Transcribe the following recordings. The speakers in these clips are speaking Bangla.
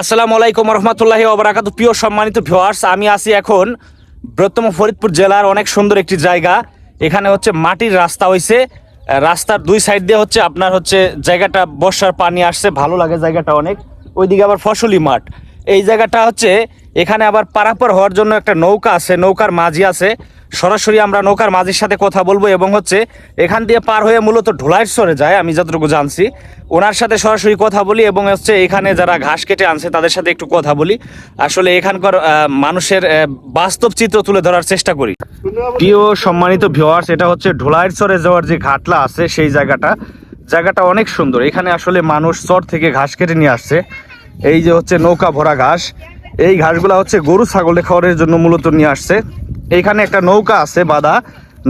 আসসালামু আলাইকুম রহমতুল্লাহি ওবরাকাত প্রিয় সম্মানিত ভিওয়ার্স আমি আছি এখন বৃহত্তম ফরিদপুর জেলার অনেক সুন্দর একটি জায়গা। এখানে হচ্ছে মাটির রাস্তা হয়েছে রাস্তার দুই সাইড দিয়ে হচ্ছে আপনার হচ্ছে জায়গাটা বর্ষার পানি আসছে, ভালো লাগে জায়গাটা অনেক। ওইদিকে আবার ফসলি মাঠ। এই জায়গাটা হচ্ছে, এখানে আবার পারাপার হওয়ার জন্য একটা নৌকা আছে, নৌকার মাঝি আছে। সরাসরি আমরা নৌকার মাঝির সাথে কথা বলব এবং হচ্ছে, এখান দিয়ে পার হয়ে মূলত ঢোলাইর সরে যায়, আমি যতটুকু জানছি। ওনার সাথে সরাসরি কথা বলি এবং হচ্ছে, এখানে যারা ঘাস কেটে আনছে, তাদের সাথে একটু কথা বলি। আসলে এখানকার মানুষের বাস্তব চিত্র তুলে ধরার চেষ্টা করি। প্রিয় সম্মানিত ভিওয়ার্স এটা হচ্ছে ঢোলাইর চরে যাওয়ার যে ঘাটলা আছে, সেই জায়গাটা। জায়গাটা অনেক সুন্দর। এখানে আসলে মানুষ চর থেকে ঘাস কেটে নিয়ে আসছে। এই যে হচ্ছে নৌকা ভরা ঘাস। এই ঘাসগুলা হচ্ছে গরু ছাগলে খাওয়ারের জন্য মূলত নিয়ে আসছে। এইখানে একটা নৌকা আছে বাদা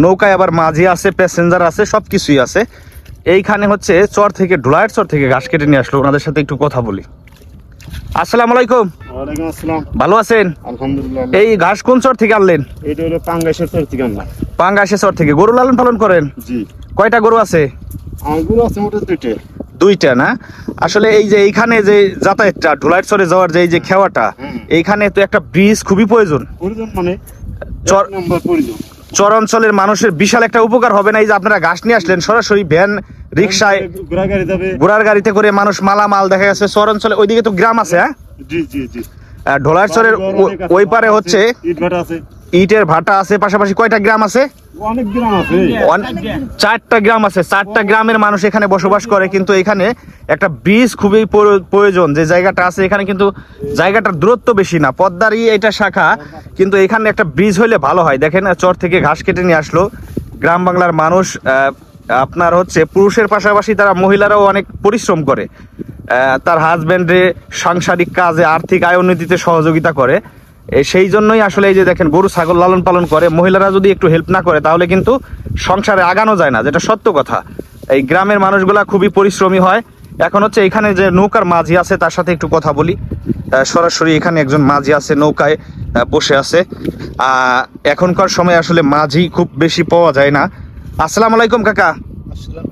নৌকায় আবার মাঝি আছে প্যাসেঞ্জার আছে সব কিছুই আছে। এইখানে হচ্ছে চর থেকে ঢোলাইয়ের চর থেকে ঘাস কেটে নিয়ে আসলো। ওনাদের সাথে একটু কথা বলি। আসসালামু আলাইকুম। ভালো আছেন? এই ঘাস কোন চর থেকে আনলেন? এটা হলো পাঙ্গাসের তোর থেকে আনলাম। পাঙ্গাসে চর থেকে। গরু লালন পালন করেন? জি। কয়টা গরু আছে? আঙ্গুর আছে মোটে দুইটে। দুইটা না? আসলে এই যে এইখানে যে যাতায়াতটা ঢোলাইয়ের চরে যাওয়ার যে এই যে খেওয়াটা এইখানে তো একটা ব্রিজ খুবই প্রয়োজন। মানে চর অঞ্চলের মানুষের বিশাল একটা উপকার হবে না? এই যে আপনারা ঘাস নিয়ে আসলেন সরাসরি ভ্যান রিক্সায় ঘোড়া ঘোড়ার গাড়িতে করে মানুষ মালামাল দেখা গেছে চর অঞ্চলে ওইদিকে তো গ্রাম আছে হ্যাঁ? জি জি জি। আর ঢোলার চরের ওই পারে হচ্ছে ইট ইটের ভাটা আছে পাশাপাশি কয়টা গ্রাম আছে? চারটা গ্রাম আছে, চারটা গ্রামের মানুষ এখানে বসবাস করে, কিন্তু এখানে একটা ব্রিজ খুবই প্রয়োজন। যে জায়গাটা আছে, এখানে কিন্তু জায়গাটার দূরত্ব বেশি না। পদ্মারই এটা শাখা, কিন্তু এখানে একটা ব্রিজ হলে ভালো হয়। দেখেন, চর থেকে ঘাস কেটে নিয়ে আসলো। গ্রাম বাংলার মানুষ আপনার হচ্ছে পুরুষের পাশাপাশি তারা মহিলারাও অনেক পরিশ্রম করে। তার হাজব্যান্ডে সাংসারিক কাজে, আর্থিক আয় উন্নতিতে সহযোগিতা করে। সেই জন্যই আসলে এই যে দেখেন গরু ছাগল লালন পালন করে মহিলারা যদি একটু হেল্প না করে তাহলে কিন্তু সংসারে আগানো যায় না যেটা সত্য কথা। এই গ্রামের মানুষগুলা খুবই পরিশ্রমী হয়। এখন হচ্ছে এখানে যে নৌকার মাঝি আছে তার সাথে একটু কথা বলি। সরাসরি এখানে একজন মাঝি আছে নৌকায় বসে আছে। আহ, এখনকার সময় আসলে মাঝি খুব বেশি পাওয়া যায় না। আসসালামু আলাইকুম কাকা। আসসালাম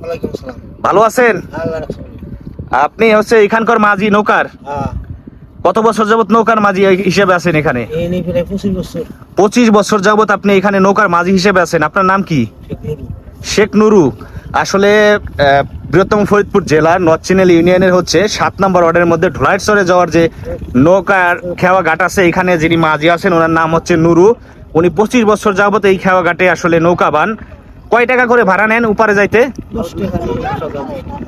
ভালো আছেন? আপনি হচ্ছে এখানকার মাঝি নৌকার? হ্যাঁ। কত বছর যাবত নৌকার মাঝি হিসেবে আছেন এখানে? পঁচিশ বছর। যাবত আপনি এখানে নৌকার মাঝি হিসেবে আছেন। আপনার নাম কি? শেখ নুরু। আসলে বৃহত্তম ফরিদপুর জেলার নর্থ ইউনিয়নের হচ্ছে সাত নম্বর ওয়ার্ডের মধ্যে ঢোলাইটসরে যাওয়ার যে নৌকার খেওয়া ঘাট আছে এখানে যিনি মাঝি আছেন ওনার নাম হচ্ছে নুরু। উনি পঁচিশ বছর যাবত এই খেওয়া ঘাটে আসলে নৌকা বান। কয় টাকা করে ভাড়া নেন উপারে যাইতে?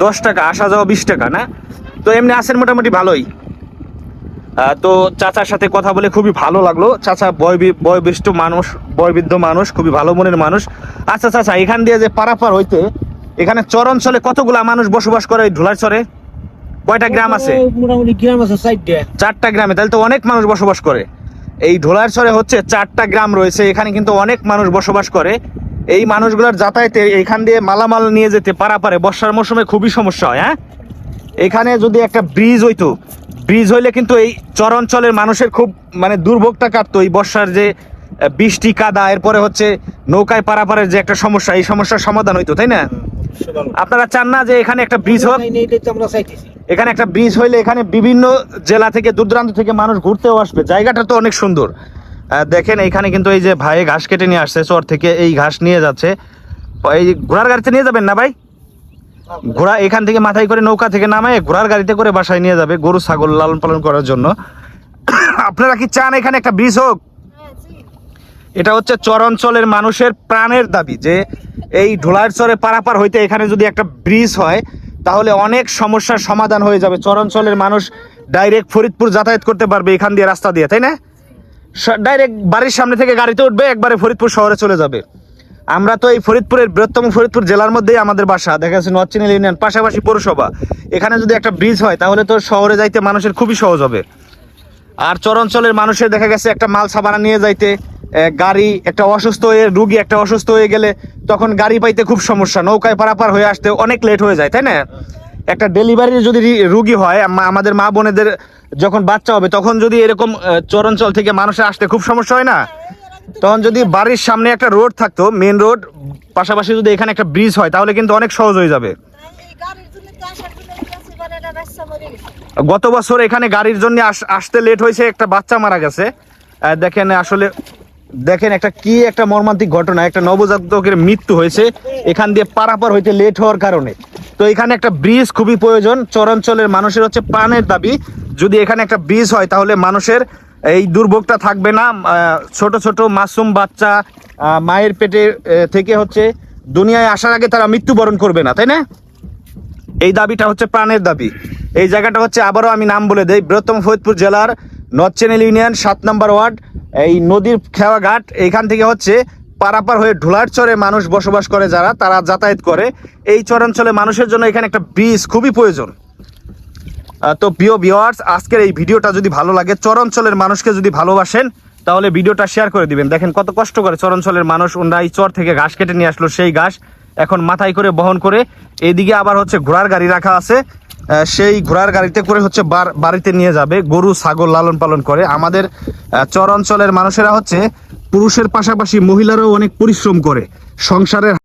দশ টাকা। আসা যাওয়া বিশ টাকা না? তো এমনি আসেন মোটামুটি ভালোই। তো চাচার সাথে কথা বলে খুবই ভালো লাগল। চাচা বয় বয়োবিষ্ট মানুষ বয়বৃদ্ধ মানুষ খুবই ভালো মনের মানুষ। আচ্ছা চাচা এখান দিয়ে যে পারাপার হইতে এখানে চর অঞ্চলে কতগুলা মানুষ বসবাস করে এই ঢোলার চরে কয়টা গ্রাম আছে? মোটামুটি গ্রাম আছে চারটে। চারটা গ্রামে তাহলে তো অনেক মানুষ বসবাস করে। এই ঢোলার চরে হচ্ছে চারটা গ্রাম রয়েছে এখানে কিন্তু অনেক মানুষ বসবাস করে। এই মানুষগুলোর যাতায়াতে এখান দিয়ে মালামাল নিয়ে যেতে পারাপারে বর্ষার মৌসুমে খুবই সমস্যা হয় হ্যাঁ? এখানে যদি একটা ব্রিজ হইতো ব্রিজ হইলে কিন্তু এই চর অঞ্চলের মানুষের খুব মানে দুর্ভোগটা কাটতো। এই বর্ষার যে বৃষ্টি কাদা এরপরে হচ্ছে নৌকায় পারাপারের যে একটা সমস্যা এই সমস্যার সমাধান হইতো তাই না? আপনারা চান না যে এখানে একটা ব্রিজ হোক? এখানে একটা ব্রিজ হইলে এখানে বিভিন্ন জেলা থেকে দূর দূরান্ত থেকে মানুষ ঘুরতেও আসবে। জায়গাটা তো অনেক সুন্দর। দেখেন এখানে কিন্তু এই যে ভাই ঘাস কেটে নিয়ে আসছে চর থেকে এই ঘাস নিয়ে যাচ্ছে। এই ঘোড়ার গাড়িতে নিয়ে যাবেন না ভাই? ঘোড়া এখান থেকে মাথায় করে নৌকা থেকে নামায়, ঘোড়ার গাড়িতে করে বাসায় নিয়ে যাবে গরু, ছাগল লালন পালন করার জন্য। আপনারা কি চান এখানে একটা ব্রিজ হোক? এটা হচ্ছে চর অঞ্চলের মানুষের প্রাণের দাবি যে এই ঢোলার চরে পারাপার হইতে এখানে যদি একটা ব্রিজ হয়, তাহলে অনেক সমস্যার সমাধান হয়ে যাবে। চর অঞ্চলের মানুষ ডাইরেক্ট ফরিদপুর যাতায়াত করতে পারবে এখান দিয়ে রাস্তা দিয়ে, তাই না? ডাইরেক্ট বাড়ির সামনে থেকে গাড়িতে উঠবে, একবারে ফরিদপুর শহরে চলে যাবে। আমরা তো এই ফরিদপুরের বৃহত্তম ফরিদপুর জেলার মধ্যেই আমাদের বাসা। দেখা যাচ্ছে নর্থ চ্যানেল ইউনিয়ন পাশাপাশি পৌরসভা। এখানে যদি একটা ব্রিজ হয় তাহলে তো শহরে যাইতে মানুষের খুবই সহজ হবে। আর চর অঞ্চলের মানুষের দেখা গেছে একটা মাল সাবানা নিয়ে যাইতে গাড়ি একটা অসুস্থ হয়ে রুগী একটা অসুস্থ হয়ে গেলে তখন গাড়ি পাইতে খুব সমস্যা। নৌকায় পারাপার হয়ে আসতে অনেক লেট হয়ে যায় তাই না? একটা ডেলিভারির যদি রুগী হয় আম- আমাদের মা বোনেদের যখন বাচ্চা হবে তখন যদি এরকম আহ, চর অঞ্চল থেকে মানুষের আসতে খুব সমস্যা হয় না? তখন যদি বাড়ির সামনে একটা রোড থাকতো মেন রোড, পাশাপাশি যদি এখানে একটা ব্রিজ হয়, তাহলে কিন্তু অনেক সহজ হয়ে যাবে। গত বছর এখানে গাড়ির জন্য আস- আসতে লেট হয়েছে, একটা বাচ্চা মারা গেছে। দেখেন আসলে, দেখেন একটা কি একটা মর্মান্তিক ঘটনা, একটা নবজাতকের মৃত্যু হয়েছে। এখান দিয়ে পারাপার হইতে লেট হওয়ার কারণে। তো এখানে একটা ব্রিজ খুবই প্রয়োজন, চরাঞ্চলের মানুষের হচ্ছে প্রাণের দাবি। যদি এখানে একটা ব্রিজ হয়, তাহলে মানুষের এই দুর্ভোগটা থাকবে না ছোট ছোট মাসুম বাচ্চা মায়ের পেটে থেকে হচ্ছে দুনিয়ায় আসার আগে তারা মৃত্যুবরণ করবে না, তাই না? এই দাবিটা হচ্ছে প্রাণের দাবি। এই জায়গাটা হচ্ছে আবারও আমি নাম বলে দেই, বৃহত্তম ফরিদপুর জেলার নর্থ চ্যানেল ইউনিয়ন, সাত নম্বর ওয়ার্ড, এই নদীর খেওয়া ঘাট এইখান থেকে হচ্ছে পারাপার হয়ে ঢোলার চরে মানুষ বসবাস করে যারা, তারা যাতায়াত করে। এই চরাঞ্চলে মানুষের জন্য এখানে একটা ব্রিজ খুবই প্রয়োজন। তো প্রিয় ভিওয়ার্স আজকের এই ভিডিওটা যদি ভালো লাগে চরাঞ্চলের মানুষকে যদি ভালোবাসেন তাহলে ভিডিওটা শেয়ার করে দিবেন। দেখেন কত কষ্ট করে চরাঞ্চলের মানুষ ওনারা এই চর থেকে ঘাস কেটে নিয়ে আসলো সেই ঘাস। এখন মাথায় করে বহন করে এইদিকে আবার হচ্ছে ঘোড়ার গাড়ি রাখা আছে। সেই ঘোড়ার গাড়িতে করে হচ্ছে বাড়িতে নিয়ে যাবে গরু ছাগল লালন পালন করে। আমাদের আহ, চর অঞ্চলের মানুষেরা হচ্ছে পুরুষের পাশাপাশি মহিলারাও অনেক পরিশ্রম করে। সংসারের